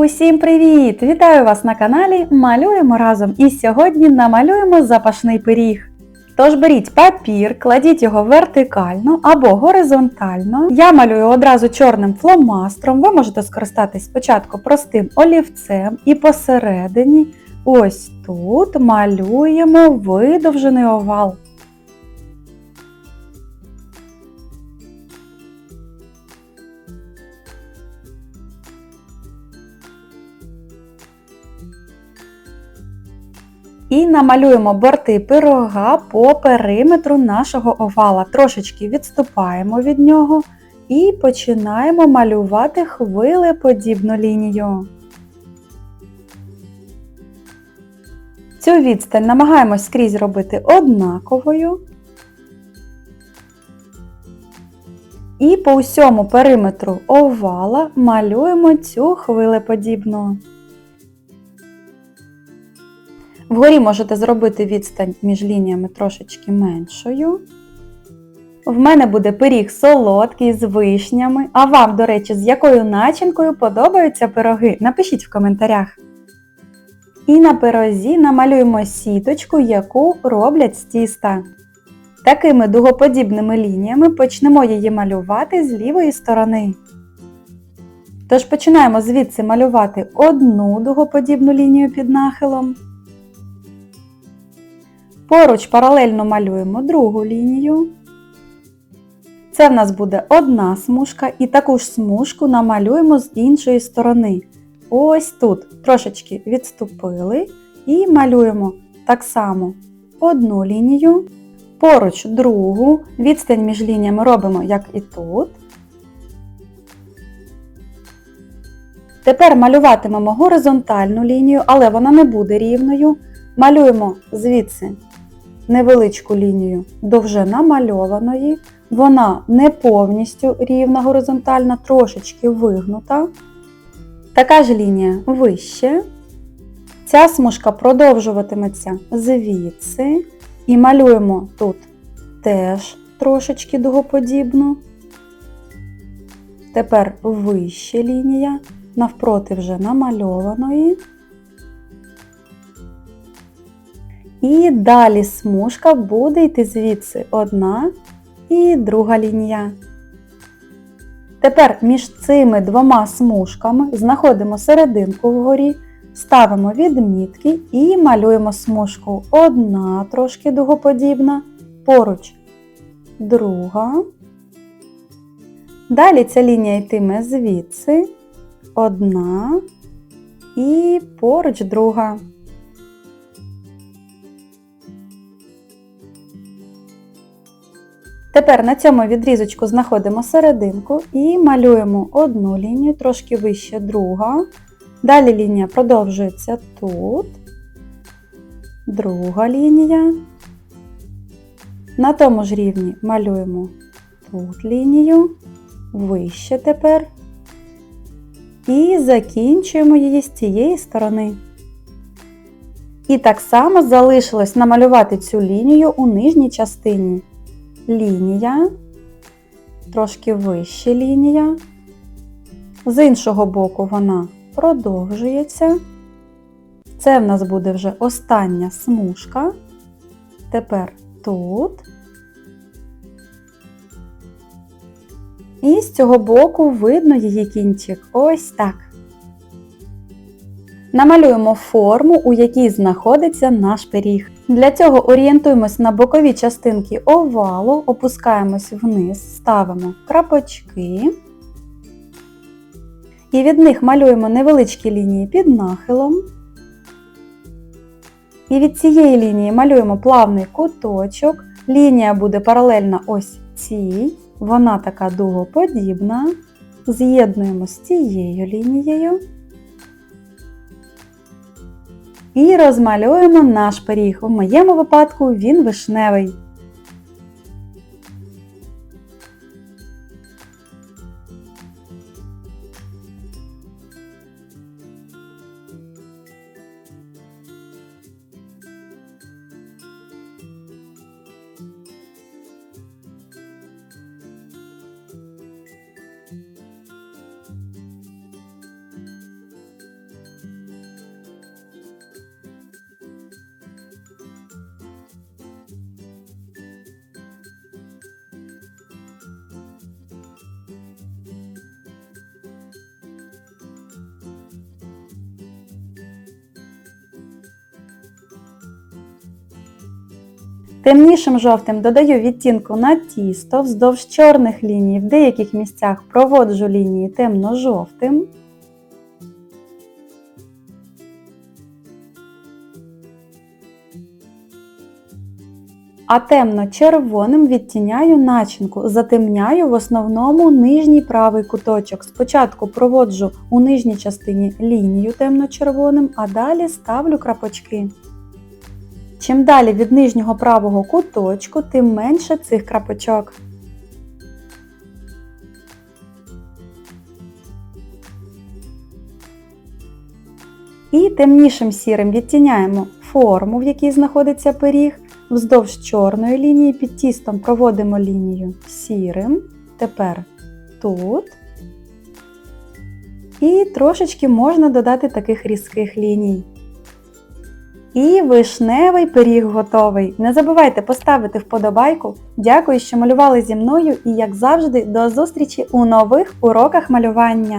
Усім привіт! Вітаю вас на каналі Малюємо разом і сьогодні намалюємо запашний пиріг. Тож беріть папір, кладіть його вертикально або горизонтально. Я малюю одразу чорним фломастром. Ви можете скористатись спочатку простим олівцем і посередині, ось тут малюємо видовжений овал. І намалюємо борти пирога по периметру нашого овала. Трошечки відступаємо від нього і починаємо малювати хвилеподібну лінію. Цю відстань намагаємось скрізь робити однаковою. І по усьому периметру овала малюємо цю хвилеподібну. Вгорі можете зробити відстань між лініями трошечки меншою. В мене буде пиріг солодкий з вишнями. А вам, до речі, з якою начинкою подобаються пироги? Напишіть в коментарях. І на пирозі намалюємо сіточку, яку роблять з тіста. Такими дугоподібними лініями почнемо її малювати з лівої сторони. Тож починаємо звідси малювати одну дугоподібну лінію під нахилом. Поруч паралельно малюємо другу лінію. Це в нас буде одна смужка і таку ж смужку намалюємо з іншої сторони. Ось тут трошечки відступили і малюємо так само одну лінію, поруч другу, відстань між лініями робимо, як і тут. Тепер малюватимемо горизонтальну лінію, але вона не буде рівною. Малюємо звідси невеличку лінію до вже намальованої. Вона не повністю рівна горизонтальна, трошечки вигнута. Така ж лінія вище. Ця смужка продовжуватиметься звідси. І малюємо тут теж трошечки дугоподібну. Тепер вище лінія, навпроти вже намальованої. І далі смужка буде йти звідси одна і друга лінія. Тепер між цими двома смужками знаходимо серединку вгорі, ставимо відмітки і малюємо смужку одна трошки дугоподібна, поруч друга. Далі ця лінія йтиме звідси одна і поруч друга. Тепер на цьому відрізочку знаходимо серединку і малюємо одну лінію, трошки вище друга. Далі лінія продовжується тут, друга лінія. На тому ж рівні малюємо тут лінію, вище тепер. І закінчуємо її з цієї сторони. І так само залишилось намалювати цю лінію у нижній частині лінія, трошки вище лінія. З іншого боку вона продовжується. Це в нас буде вже остання смужка. Тепер тут. І з цього боку видно її кінчик. Ось так. Намалюємо форму, у якій знаходиться наш пиріг. Для цього орієнтуємось на бокові частинки овалу, опускаємось вниз, ставимо крапочки. І від них малюємо невеличкі лінії під нахилом. І від цієї лінії малюємо плавний куточок. Лінія буде паралельна ось цій, вона така дугоподібна. З'єднуємо з цією лінією. І розмалюємо наш пиріг. У моєму випадку він вишневий. Темнішим жовтим додаю відтінку на тісто, вздовж чорних ліній в деяких місцях проводжу лінії темно-жовтим. А темно-червоним відтіняю начинку, затемняю в основному нижній правий куточок. Спочатку проводжу у нижній частині лінію темно-червоним, а далі ставлю крапочки. Чим далі від нижнього правого куточку, тим менше цих крапочок. І темнішим сірим відтіняємо форму, в якій знаходиться пиріг. Вздовж чорної лінії під тістом проводимо лінію сірим. Тепер тут. І трошечки можна додати таких різких ліній. І вишневий пиріг готовий. Не забувайте поставити вподобайку. Дякую, що малювали зі мною і, як завжди, до зустрічі у нових уроках малювання!